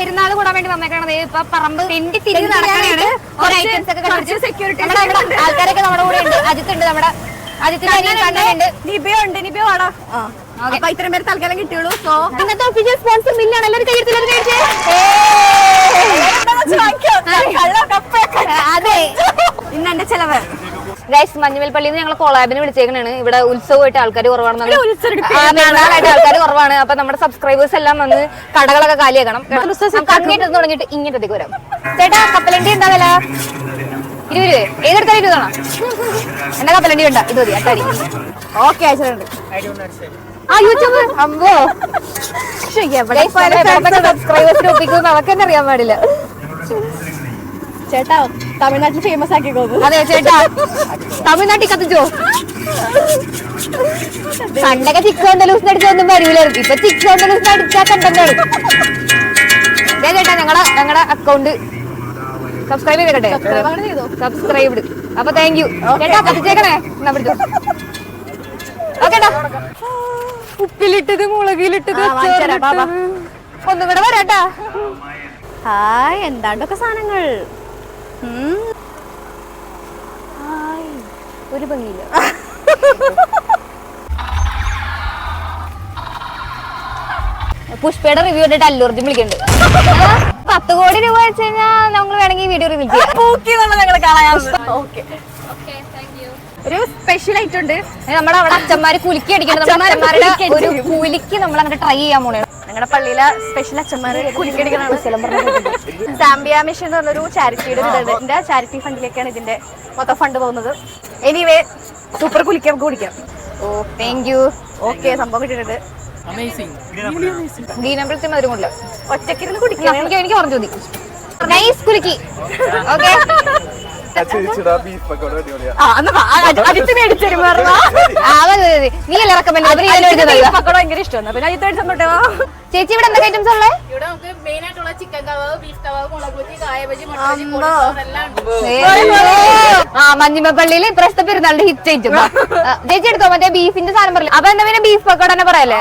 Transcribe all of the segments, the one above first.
പെരുന്നാൾ കൂടാൻ വേണ്ടി വന്നേക്കണത്. ഇപ്പൊ പറമ്പ് തെണ്ടി തിരിഞ്ഞ് നടക്കാനാണ് ഓരോ ഐറ്റംസ് ഒക്കെ കണ്ടുപിടിച്ച് സെക്യൂരിറ്റി ആൾക്കാരൊക്കെ നമ്മുടെ കൂടെ ഉണ്ട്. അജിത്ത് ഉണ്ട് നമ്മുടെ അജിത്തിന്റെ കണ്ണനുണ്ട് നിബിയോ ആണോ അപ്പൊ ഇത്രയും പേര് തൽക്കാലം കിട്ടിയുള്ളൂ. സോ ഇന്നത്തെ ഒഫീഷ്യൽ സ്പോൺസർ മില്ലാണ്. എല്ലാവരും കയ്യെടുത്ത് എല്ലാവരും കഴിച്ചേ അതെ ഇന്ന് എന്റെ ചെലവ് ഗൈസ് മഞ്ഞുമൽ പള്ളിയിൽ നിന്ന് ഞങ്ങൾ കോളാബിന് വിളിച്ചേക്കണാണ്. ഇവിടെ ഉത്സവമായിട്ട് ആൾക്കാർ കുറവാണെന്ന് ആൾക്കാർ കുറവാണ്. അപ്പൊ നമ്മുടെ സബ്സ്ക്രൈബേഴ്സ് എല്ലാം വന്ന് കടകളൊക്കെ കാലിയാക്കണം. തുടങ്ങിയിട്ട് ഇങ്ങോട്ടത്തേക്ക് വരാം. ചേട്ടാ കപ്പലണ്ടി എന്താ വില? ഇരുപത് രൂപ. ഇരുപതാണോ എന്റെ കപ്പലണ്ടി വേണ്ട. ഇത് മതി അട്ടാടി ഓക്കെ അയച്ചിട്ടുണ്ട് ആ യൂട്യൂബ്. അമ്പോ. സബ്സ്ക്രൈബേഴ്സിന് ഒപ്പിക്കും. നമുക്ക് തന്നെ അറിയാൻ പാടില്ല. ചേട്ടാ തമിഴ്നാട്ടിൽ ഫേമസ് ആക്കിക്കോന്നു അതെ ചേട്ടാ. തമിഴ്നാട്ടിൽ കത്തിച്ചോ? പണ്ടൊക്കെ ചിക്കൻ കൊണ്ട് ലൂസിന് അടിച്ചൊന്നും വരൂലായിരുന്നു. ഇപ്പൊ ചിക്കൻ കൊണ്ട് ലൂസിന് അടിച്ചാൽ കണ്ടെന്നാണ് ചേട്ടാ ഞങ്ങളെ ഞങ്ങളുടെ അക്കൗണ്ട് സബ്സ്ക്രൈബ് ചെയ്തേ? സബ്സ്ക്രൈബ്ഡ് അപ്പൊ താങ്ക് യു ചേട്ടാ കത്തിച്ചേക്കണേ. എന്നാ പിടിച്ചോ. ഓക്കേട്ടാ ഉപ്പിലിട്ടത് മുളകിലിട്ടത്. ഒന്നും കൂടെ വരാട്ടാ. ഹായ് എന്താണ്ടൊക്കെ സാധനങ്ങൾ. ഒരു ഭംഗിയില്ല. പുഷ്പയുടെ റിവ്യൂ കണ്ടിട്ട് അല്ലൂർജി വിളിക്കുന്നുണ്ട് പത്ത് കോടി രൂപ വെച്ച് കഴിഞ്ഞാൽ നമ്മൾ വേണമെങ്കിൽ വീഡിയോ റിവ്യൂ ഒരു സ്പെഷ്യൽ ആയിട്ടുണ്ട്. നമ്മുടെ അവിടെ അച്ഛന്മാര് കുലുക്കി അടിക്കണം അച്ഛന്മാരുടെ കുലുക്കി ഒരു കൂലിക്ക് നമ്മൾ അങ്ങനെ ട്രൈ ചെയ്യാൻ പോണേ. ഞങ്ങളുടെ പള്ളിയിലെ സ്പെഷ്യൽ അച്ഛന്മാര് കുലിക്കടികളാണ് സാമ്പിയ മിഷൻ എന്ന് പറഞ്ഞൊരു ചാരിറ്റിയുടെ ഒരു ഇതുണ്ട് ഇതിന്റെ ചാരിറ്റി ഫണ്ടിലേക്കാണ് ഇതിന്റെ മൊത്തം ഫണ്ട് പോകുന്നത്. എനിവേ സൂപ്പർ കുലിക്കാം കുടിക്കാം. ഓ താങ്ക് യു ഓക്കെ സംഭവം കിട്ടിയിട്ടുണ്ട്. ദീനമ്പലത്തിൽ മധുരം കൊണ്ടില്ല ഒറ്റക്കിരുന്ന് കുടിക്കാം എനിക്ക് എനിക്ക് പറഞ്ഞു മതി നൈസ് കുലുക്കി ഓക്കെ. നീ അല്ലേ റെക്കമെൻഡ് ഭയങ്കര ഇഷ്ടമാണ്. പിന്നെ അജിത്ത് മേടിച്ചു തന്നോട്ടെ വാ. ചേച്ചി ഇവിടെ എന്തൊക്കെ ഐറ്റംസ് ഉള്ളത് ഇവിടെ നമുക്ക് മെയിൻ ആയിട്ടുള്ള ചിക്കൻ കവാബ് ബീഫ് കവാബ് മുളക് ബജി കായ ബജി ആ മഞ്ഞിമപ്പള്ളിയിൽ ഇപ്രാവശ്യത്തെ പെരുന്നാളിന്റെ ഹിറ്റ് ഐറ്റം ചേച്ചി എടുത്തോ? മറ്റേ ബീഫിന്റെ സാധനം പറയില്ല അപ്പൊ എന്താ പിന്നെ ബീഫ് പക്കോട തന്നെ പറയല്ലേ?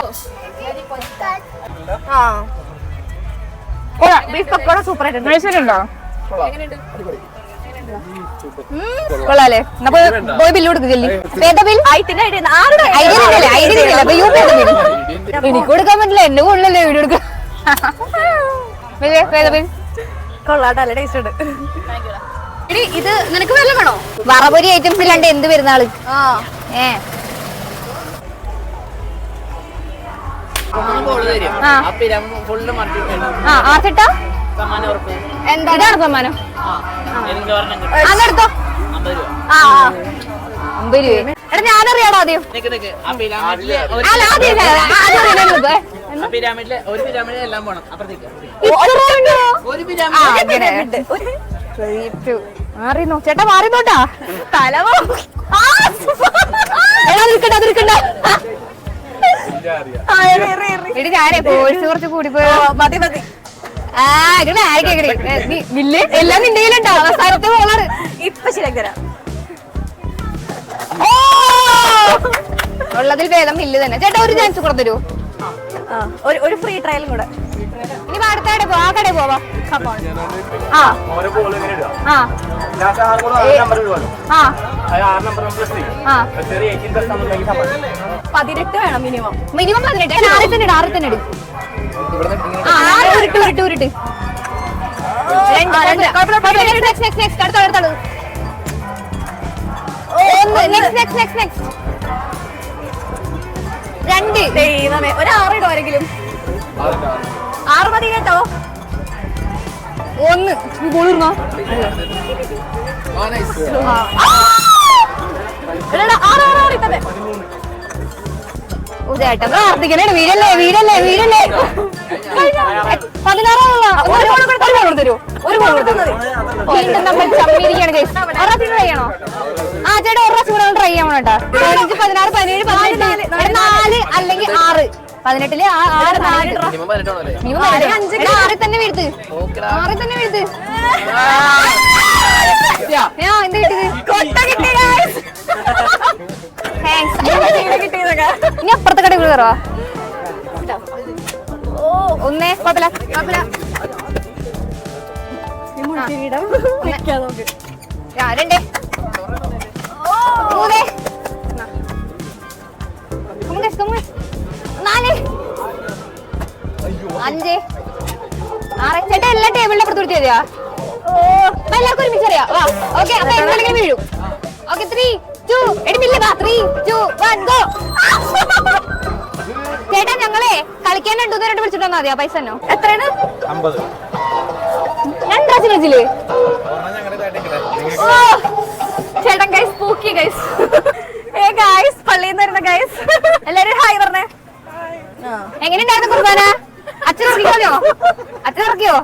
ബീഫ് പക്കോട സൂപ്പർ ആയിട്ടുണ്ട്. പോയി പോയി ബില്ല് കൊടുക്കില്ലേ ഐഡിയ ഐഡിയ തന്നെയല്ലേ അപ്പൊ യു പി ബിൽ എനിക്ക് കൊടുക്കാൻ പറ്റില്ല. എന്നെ കൊള്ളല്ലേ വീഡിയോ എടുക്കാൻ. ഏതാ ബിൽ കൊള്ളാട്ടോ നല്ല ടേസ്റ്റ് ഉണ്ട്. എടി ഇത് നിനക്ക് വല്ല വേണോ? വറപൊരി ഐറ്റംസ് ഇല്ലാണ്ട് എന്ത് പെരുന്നാൾ? ഏ. ആ. ചേട്ടാ. ഇതാണ് സമ്മാനം. അതെടുത്തോ ആ. അമ്പത് രൂപ. എടാ ഞാനറിയാടോ ആദ്യം. നിക്ക് നിക്ക്. ആ പിരാമിഡിൽ ഒരു അല്ല ആദ്യം പിരാമിഡിൽ ഒരു എല്ലാം പോണം. അപ്പുറത്തേക്ക്. മാറിന്നോ. ചേട്ടാ മാറിന്നോട്ടാ. തലവോ എടാ നിൽക്കണ്ട നിൽക്കണ്ട. എടി ഞാനേ പോയിസ് കുറച്ച് കൂടി പോയോ. മതി മതി. ആ ഇങ്ങനെ ആയിരിക്കും വില്ല് എല്ലാം നിന്റെ കയ്യിലുണ്ടോ? അവസാനത്തെ ഇപ്പൊ ശരിയാക്കി തരാം. ഉള്ളതിൽ ഭേദം ഇല്ല തന്നെ. ചേട്ടാ ഒരു ചാൻസ് കൂടെ തരൂ. ആ, ഒരു ഒരു ഫ്രീ ട്രയലും കൂടെ. ഇനി അടുത്ത പോവാ ആ കടയിൽ പോവാ. ആ. ആ. പതിനെട്ട് വേണം മിനിമം മിനിമം പതിനെട്ട്. ഞാൻ തന്നെ ആറ് തന്നെ ആറ് ഉരുട്ട് ഉരുട്ട് ഉരുട്ട് അടുത്ത രണ്ട്. ദൈവമേ ഒരു ആറ് ഇടുവാരെങ്കിലും ആറ് മതി കേട്ടോ. ഒന്ന്. കുളിർന്നോ പ്രാർത്ഥിക്കണേ വീരല്ലേ വീരല്ലേ വീരല്ലേ. ഗോൾ തരൂ ഒരു വീണ്ടും നമ്മൾ ചമ്മിരിക്കാണ് ട്രൈ ചെയ്യണോ? ആ ചേട്ടാ ഒരു കൂടെ ട്രൈ ചെയ്യണം കേട്ടോ. പതിനഞ്ച് പതിനാറ് പതിനേഴ് പതിനെട്ട് നാല് അല്ലെങ്കിൽ ആറ്. പതിനെട്ടിൽ ആറ് നാല്. ആറിൽ തന്നെ വീഴ്ത്ത്. ആറിൽ തന്നെ വീഴ്ത്ത്. ഞാൻ എന്ത് കിട്ടിയത്? കൊട്ട കിട്ടി ഇനി അപ്പുറത്തെ കടയിൽ കയറുവാ ഒന്നേ കുഴപ്പമില്ല. കുഴപ്പമില്ല. കിരീടം വെക്കാം നമുക്ക്. ആ, രണ്ട്. മൂന്ന്. നാല്. അഞ്ച്. ആറ്. ചേട്ടാ എല്ലാ ടേബിളിന്റെ അപ്പുറത്ത് കൊടുത്തു തരിക എല്ലാവർക്കും ഒരുമിച്ച് അറിയാം? വാ. ഓക്കെ അപ്പൊ എന്തെങ്കിലും വീഴും? ഓക്കെ ത്രീ ടു എടുപ്പില്ല വാ ത്രീ ടു വൺ ഗോ ചേട്ടാ ഞങ്ങളെ കളിക്കാൻ രണ്ടു നേരം വിളിച്ചിട്ട് വന്നാൽ മതിയോ? പൈസ എന്നോ എത്രയാണ് അമ്പത്. വിളിച്ചില്ലേ ഓ, ചേട്ടൻ ഗൈസ് പൂക്കി ഗൈസ് ഏ ഗൈസ് പള്ളിയിൽ നിന്ന് വരുന്ന ഗൈസ് എല്ലാരും ഹായ് പറഞ്ഞേ. എങ്ങനെയുണ്ടായിരുന്നു കുർബാന? അച്ഛൻ ഇറക്കിയോ അച്ഛൻ ഇറക്കിയോ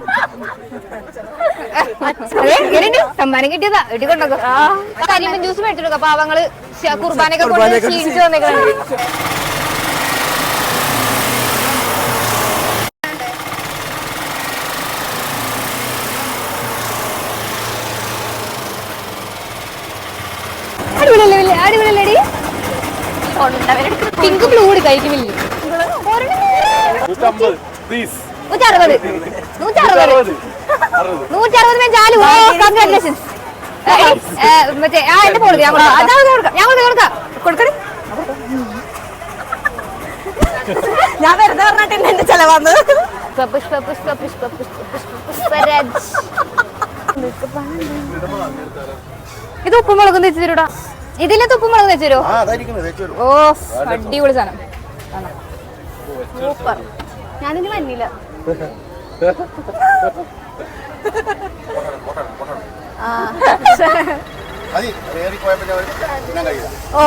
എങ്ങനെയുണ്ട്? സമ്മാനം കിട്ടിയതാ. വീട്ടിൽ കൊണ്ടോ കരിമ്പൻ ജ്യൂസ് മേടിച്ചിട്ടുണ്ടോ. പാവങ്ങൾ കുർബാനൊക്കെ കുർബാനയൊക്കെ കൊണ്ട് ക്ഷീണിച്ചു വന്നേക്കണം. പിങ്ക് ബ്ലൂ കൂടി കഴിക്കുന്നില്ല? പ്ലീസ് നൂറ്ററുപത്. നൂറ്ററുപത്. നൂറ്ററുപത്. മേ ചാലു ഓ കൺഗ്രാറ്റുലേഷൻസ് മറ്റേ ആ എന്റെ ഫോൺ ഞാൻ കൊടുക്കാം. ഞാൻ കൊടുക്കാം ഞാൻ വെറുതെ പറഞ്ഞിട്ടില്ല എന്റെ ചെലവാന്ന്. പുഷ്പ പുഷ്പ പുഷ്പ പുഷ്പ പുഷ്പ പുഷ്പരാജ് ഇത് ഉപ്പുമുളകും വെച്ച് തരൂടാ ഇതിലത്തെ ഉപ്പുമുളകും വെച്ചോ ഓ അടിപൊളി സാധനം. സൂപ്പർ. ഞാനിനി വന്നില്ല. ഓ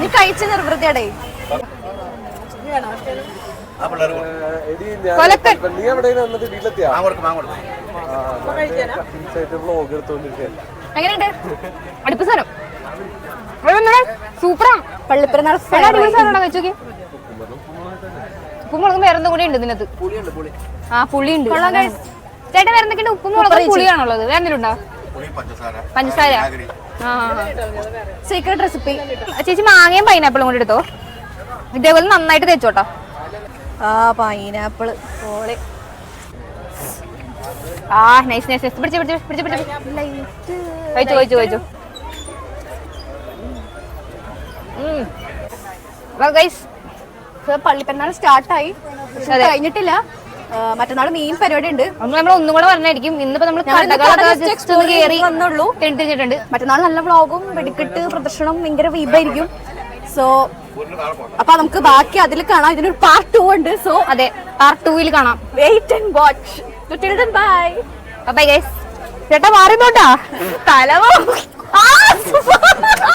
നീ കഴിച്ച നിർവൃത്തിയാടേ. നീ എവിടെ വന്നിട്ട് വീട്ടിലെത്തിയാ? എങ്ങനെയുണ്ട്? അടുപ്പ് സാധനം. സൂപ്പറാ പള്ളിപ്പെരുന്നാൾ വെച്ചോക്കി ഉപ്പും മുളകും വേറെന്തും കൂടി ഉണ്ട് ഇതിനകത്ത്. ആ പുളി ഉണ്ട് ചേട്ടാ വേറെ എന്തൊക്കെയുണ്ട് ഉപ്പും മുളകും പുളിയാണുള്ളത് വേറെ എന്തെങ്കിലും പഞ്ചസാര പഞ്ചസാര. ആ സീക്രട്ട് റെസിപ്പി ചേച്ചി മാങ്ങയും പൈനാപ്പിളും കൂടി എടുത്തോ. ഇതേപോലെ നന്നായിട്ട് തേച്ചോട്ടോ. ആ പൈനാപ്പിൾ പോളി. ആ നൈസ് നൈസ് നൈസ് പിടിച്ചു പിടിച്ചു പിടിച്ചു പിടിച്ച്. കഴിച്ചു കഴിച്ചു കഴിച്ചു ഗൈസ് പള്ളിപ്പെരുന്നാൾ സ്റ്റാർട്ടായി. കഴിഞ്ഞിട്ടില്ല. മറ്റന്നാൾ മെയിൻ പരിപാടി ഉണ്ട് നമ്മൾ ഒന്നും കൂടെ പറഞ്ഞായിരിക്കും. ഇന്നിപ്പോ നമ്മൾ വന്നുള്ളൂ. തെണ്ടിച്ചിട്ടുണ്ട് മറ്റന്നാൾ നല്ല വ്ളോഗും വെടിക്കെട്ട് പ്രദർശനം ഭയങ്കര വീബായിരിക്കും സോ അപ്പൊ നമുക്ക് ബാക്കി അതിൽ കാണാം. ഇതിനൊരു പാർട്ട് ടു ഉണ്ട്. സോ അതെ പാർട്ട് ടൂവിൽ കാണാം. Wait and watch bye bye guys ചേട്ടാ മാറിന്നോട്ടാ തലവോ?